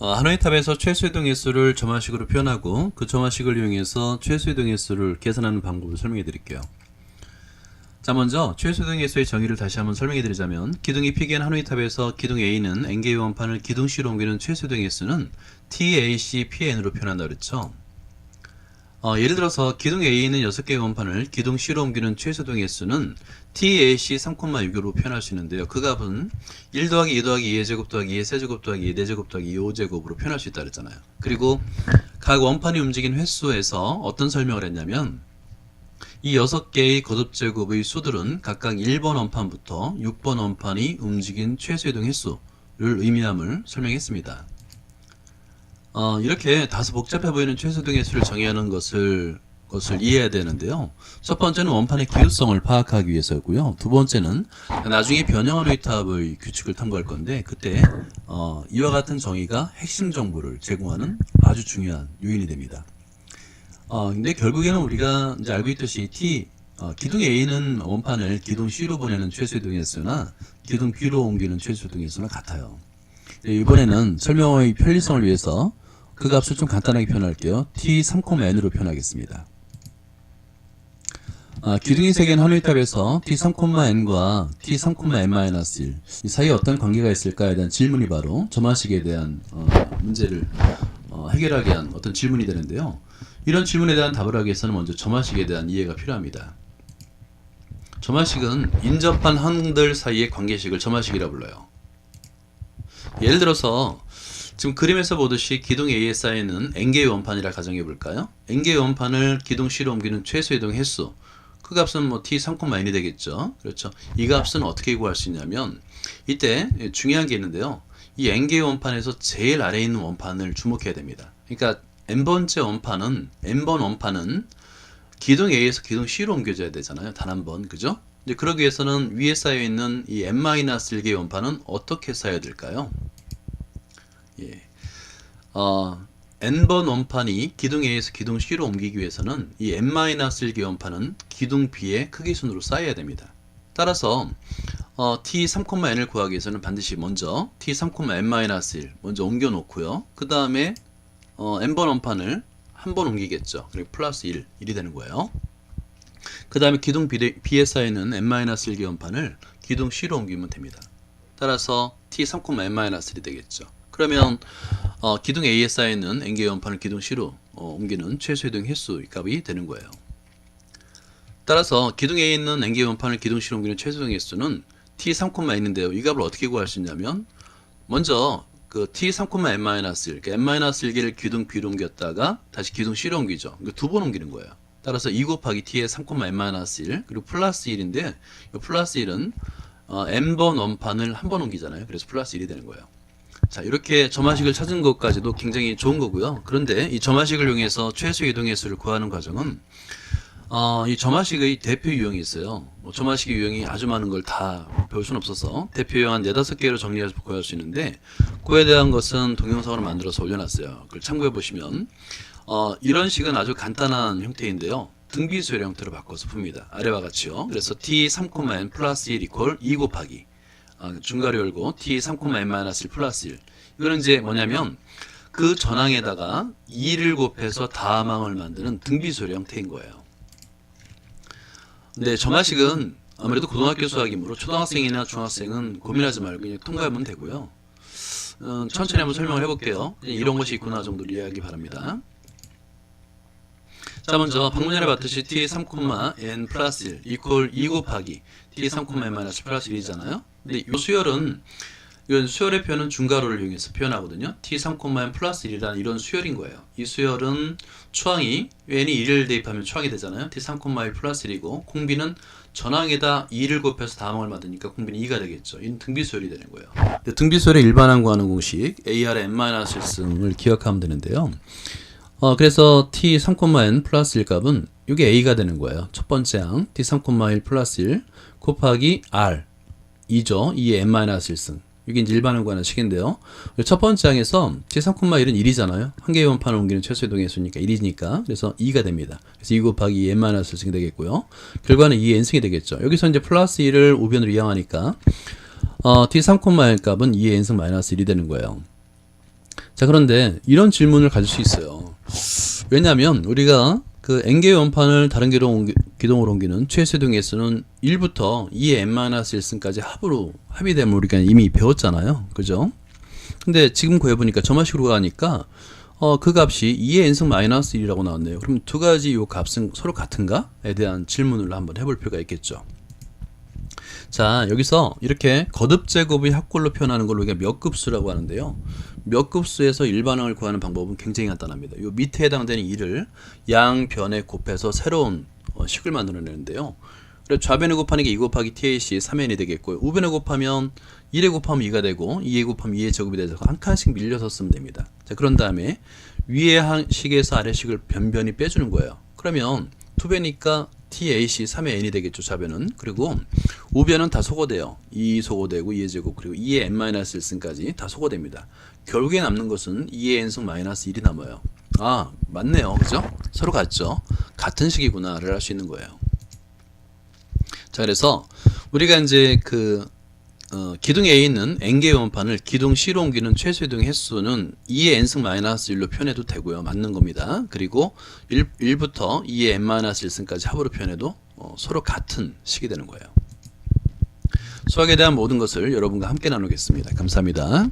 어, 하나의 탑에서 최소 이동 횟수를 점화식으로 표현하고 그 점화식을 이용해서 최소 이동 횟수를 계산하는 방법을 설명해 드릴게요. 자 먼저 최소 이동 횟수의 정의를 다시 한번 설명해 드리자면 기둥이 P기한 하나의 탑에서 기둥 A는 N개의 원판을 기둥 C로 옮기는 최소 이동 횟수는 TAC PN으로 표현한다 그랬죠. 어, 예를 들어서 기둥 A는 6개의 원판을 기둥 C로 옮기는 최소동 횟수는 TAC 3,6으로 표현할 수 있는데요. 그 값은 1 더하기 2 더하기 2의 제곱 더하기 2의 세제곱 더하기 2의 4제곱 더하기 2의 5제곱으로 표현할 수 있다 그랬잖아요. 그리고 각 원판이 움직인 횟수에서 어떤 설명을 했냐면 이 6개의 거듭제곱의 수들은 각각 1번 원판부터 6번 원판이 움직인 최소이동 횟수를 의미함을 설명했습니다. 어, 이렇게 다소 복잡해 보이는 최소등 횟수를 정의하는 것을 것을 이해해야 되는데요. 첫 번째는 원판의 기울성을 파악하기 위해서였고요. 두 번째는 나중에 변형한 웨이탑의 규칙을 탐구할 건데 그때 어, 이와 같은 정의가 핵심 정보를 제공하는 아주 중요한 요인이 됩니다. 어, 근데 결국에는 우리가 이제 알고 있듯이 T 어, 기둥 A는 원판을 기둥 C로 보내는 최소이동 횟수나 기둥 B로 옮기는 최소이동 횟수나 같아요. 네, 이번에는 설명의 편리성을 위해서 그 값을 좀 간단하게 표현할게요. t 3,n으로 표현하겠습니다. 아, 기둥이 세개는 하늘탑에서 t 3,n과 t 3,n-1 이 사이에 어떤 관계가 있을까에 대한 질문이 바로 점화식에 대한 어, 문제를 어, 해결하게 한 어떤 질문이 되는데요. 이런 질문에 대한 답을 하기 위해서는 먼저 점화식에 대한 이해가 필요합니다. 점화식은 인접한 항들 사이의 관계식을 점화식이라 불러요. 예를 들어서 지금 그림에서 보듯이 기둥 쌓이는 N개의 원판이라 가정해 볼까요? N개의 원판을 기둥 C로 옮기는 최소 이동 횟수 그 값은 뭐 t 3,n이 되겠죠. 그렇죠. 이 값은 어떻게 구할 수 있냐면 이때 중요한 게 있는데요. 이 n개의 원판에서 제일 아래에 있는 원판을 주목해야 됩니다. 그러니까 n번째 원판은 n번 원판은 기둥 A에서 기둥 C로 옮겨져야 되잖아요. 단 한 번. 그죠? 이제 그러기 위해서는 위에 쌓여 있는 이 n-1개의 원판은 어떻게 쌓여야 될까요? 예. 어, n번 원판이 기둥 A에서 기둥 C로 옮기기 위해서는 이 n-1개 원판은 기둥 B의 크기 순으로 쌓여야 됩니다. 따라서 어, t 3,n을 구하기 위해서는 반드시 먼저 t 3,n-1 먼저 옮겨 놓고요. 그 다음에 어, n번 원판을 한 번 옮기겠죠. 그리고 플러스 1, 1이 되는 거예요. 그 다음에 기둥 B에 쌓이는 n-1개 원판을 기둥 C로 옮기면 됩니다. 따라서 t 3,n-1이 되겠죠. 그러면 어, 기둥 A에 쌓이는 n개의 원판을 기둥 C로 어, 옮기는 최소 이동 횟수 값이 되는 거예요. 따라서 기둥 A에 있는 n개의 원판을 기둥 C로 옮기는 최소 이동 횟수는 t 3,n인데요. 이 값을 어떻게 구할 수 있냐면 먼저 그 t 3,n-1, 그러니까 n-1개를 기둥 B로 옮겼다가 다시 기둥 C로 옮기죠. 그러니까 두번 옮기는 거예요. 따라서 2 곱하기 t의 3,n-1 그리고 플러스 1인데 이 플러스 1은 어, n번 원판을 한 번 옮기잖아요. 그래서 플러스 1이 되는 거예요. 자, 이렇게 점화식을 찾은 것까지도 굉장히 좋은 거고요. 그런데 이 점화식을 이용해서 최소 이동 횟수를 구하는 과정은 어, 이 점화식의 대표 유형이 있어요. 뭐 점화식의 유형이 아주 많은 걸 다 배울 수는 없어서 대표 유형 한 네다섯 개로 정리해서 구할 수 있는데 그에 대한 것은 동영상으로 만들어서 올려놨어요. 그걸 참고해 보시면 어, 이런 식은 아주 간단한 형태인데요. 등비수열 형태로 바꿔서 풉니다. 아래와 같이요. 그래서 t 3,n 플러스 1 이퀄 2 곱하기 아, 중괄호 열고 t 3,n-1 플러스 1 이거는 이제 뭐냐면 그 전항에다가 2를 곱해서 다항을 만드는 등비수열 형태인 거예요. 근데 점화식은 아무래도 고등학교 수학이므로 초등학생이나 중학생은 고민하지 말고 그냥 통과하면 되고요. 어, 천천히 한번 설명을 해볼게요. 이런 것이 있구나 정도로 이해하기 바랍니다. 자 먼저 방문전에 봤듯이 t 3,n 플러스 1 이퀄 2 곱하기 t 3,n 마이너스 플러스 1이잖아요. 근데 이 수열은 이건 수열의 표현은 중괄호를 이용해서 표현하거든요. t 3,n 플러스 1이라는 이런 수열인 거예요. 이 수열은 추항이 n이 1을 대입하면 추항이 되잖아요. t 3,1 플러스 1이고 공비는 전항에다 2를 곱해서 다항을 만드니까 공비는 2가 되겠죠. 이는 등비수열이 되는 거예요. 등비수열의 일반항 구하는 공식 AR n-1승을 기억하면 되는데요. 어, 그래서 t 3,n 플러스 1 값은 이게 a가 되는 거예요. 첫 번째 항 t 3,1 플러스 1 곱하기 r 2죠. 2의 n-1승. 이게 이제 일반항 구 하는 식인데요. 첫 번째 항에서 t 3,1은 1이잖아요. 한 개의 원판을 옮기는 최소 이동의 수니까 1이니까. 그래서 2가 됩니다. 그래서 2 곱하기 2 n-1승이 되겠고요. 결과는 2 n승이 되겠죠. 여기서 이제 플러스 1을 우변으로 이항하니까 어, t 3,1 값은 2 n승 마이너스 1이 되는 거예요. 자, 그런데 이런 질문을 가질 수 있어요. 왜냐하면 우리가 그 n개 원판을 다른 기동 옮기, 기동으로 옮기는 개수는 1부터 2의 n-1승까지 합으로 합의됨을 우리가 이미 배웠잖아요. 그죠? 근데 지금 구해보니까 점화식으로 가니까 어, 그 값이 2의 n승 마이너스 1이라고 나왔네요. 그럼 두 가지 요 값은 서로 같은가?에 대한 질문을 한번 해볼 필요가 있겠죠. 자, 여기서 이렇게 거듭 제곱의 합골로 표현하는 걸 우리가 몇 급수라고 하는데요. 몇 급수에서 일반항을 구하는 방법은 굉장히 간단합니다. 요 밑에 해당되는 2를 양변에 곱해서 새로운 어, 식을 만들어내는데요. 그래서 좌변에 곱하는 게 2 곱하기 TAC 3n이 되겠고요. 우변에 곱하면 1에 곱하면 2가 되고 2에 곱하면 2의 제곱이 돼서 한 칸씩 밀려서 쓰면 됩니다. 자, 그런 다음에 위의 한 식에서 아래 식을 변변히 빼주는 거예요. 그러면 투변이니까 TAC 3의 n이 되겠죠, 좌변은. 그리고 우변은 다 소거돼요. 2 소거되고 2의 제곱 그리고 2의 n-1승까지 다 소거됩니다. 결국에 남는 것은 2의 n승 마이너스 1이 남아요. 아, 맞네요. 그죠? 서로 같죠? 같은 식이구나를 할수 있는 거예요. 자, 그래서 우리가 이제 그 어, 기둥 A에 있는 n개 원판을 기둥 C로 옮기는 최소 이동 횟수는 2의 n승 마이너스 1로 표현해도 되고요. 맞는 겁니다. 그리고 1, 1부터 2의 n 마이너스 1승까지 합으로 표현해도 어, 서로 같은 식이 되는 거예요. 수학에 대한 모든 것을 여러분과 함께 나누겠습니다. 감사합니다.